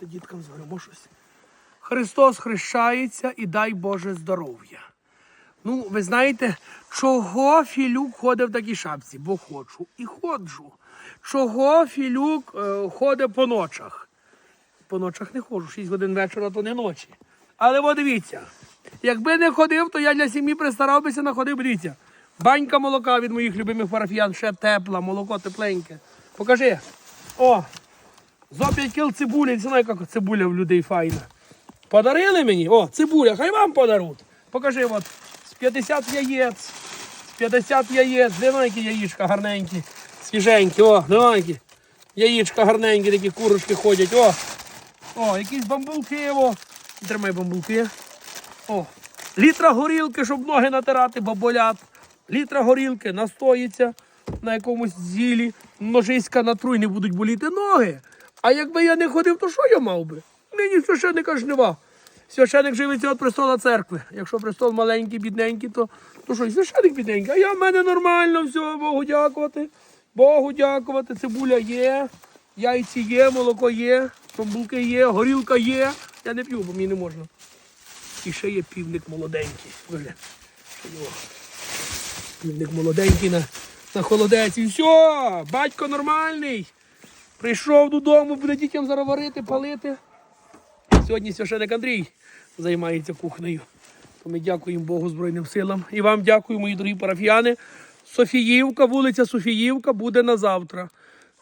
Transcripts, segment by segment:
Давайте діткам щось. Христос хрещається і дай Боже здоров'я. Ну, ви знаєте, чого Філюк ходить в такій шапці? Бо хочу і ходжу. Чого Філюк е, ходить по ночах? По ночах не ходжу, 6 годин вечора, то не ночі. Але от дивіться, якби не ходив, то я для сім'ї пристарав бися находив, дивіться. Банька молока від моїх любимих парафіян, ще тепла, молоко тепленьке. Покажи. О, зо 5 кіл цибулі, це знаю, яка цибуля в людей файна. Подарили мені? О, цибуля, хай вам подаруть. Покажи, от, з 50 яєць, з 50 яєць, диви, які яєчка гарненькі, свіженькі, о, диви, які. Яєчка гарненькі, такі курочки ходять, о. О, якісь бамбулки, о. Тримай бамбулки. О, літра горілки, щоб ноги натирати, бо болять. Літра горілки настоїться на якомусь зілі, ножиська натру і не будуть боліти ноги. А якби я не ходив, то що я мав би? Нині священника ж нема. Священик живиться від престола церкви. Якщо престол маленький, бідненький, то, то що, і священик бідненький. А я в мене нормально, все, Богу дякувати. Богу дякувати. Цибуля є, яйці є, молоко є, бамбулки є, горілка є. Я не п'ю, бо мені не можна. І ще є півник молоденький. Півник молоденький на, на холодець. І все, батько нормальний. Прийшов додому, буде дітям зараз варити, палити. Сьогодні священик Андрій займається кухнею. То ми дякуємо Богу Збройним силам. І вам дякую, мої дорогі парафіяни. Софіївка, вулиця Софіївка буде на завтра.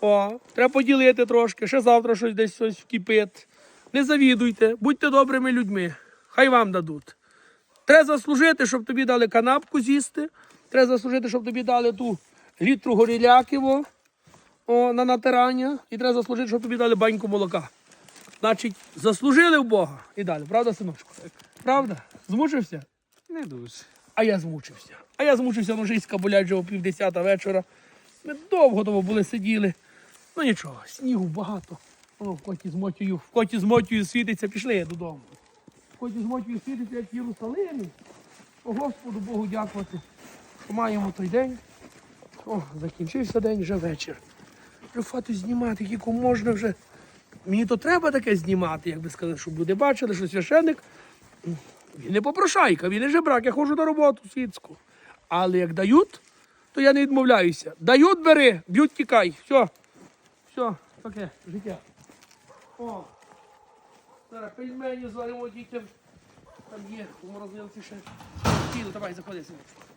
О, треба поділити трошки, ще завтра щось десь щось вкипить. Не завідуйте, будьте добрими людьми. Хай вам дадуть. Треба заслужити, щоб тобі дали канапку з'їсти. Треба заслужити, щоб тобі дали ту літру горіляків о, на натирання. І треба заслужити, щоб тобі дали баньку молока. Значить, заслужили в Бога і далі. Правда, синочку? Правда? Змучився? Не дуже. А я змучився. А я змучився, ножиська болять вже о півдесята вечора. Ми довго того були сиділи. Ну нічого, снігу багато. О, в коті з мотію, в коті з мотію світиться, пішли додому. В коті з мотію світиться, як в Єрусалимі. О, Господу Богу дякувати, що маємо той день. О, закінчився день, вже вечір. Фату знімати, яку можна вже. Мені то треба таке знімати, як би сказати, щоб люди бачили, що священник він не попрошайка, він не жебрак, я ходжу на роботу світську. Але як дають, то я не відмовляюся. Дають, бери, б'ють, тікай. Все. Все, таке життя. О. Зараз пельмені зваримо дітям. Там є у морозилці ще. Тіло, давай, заходи, синочку.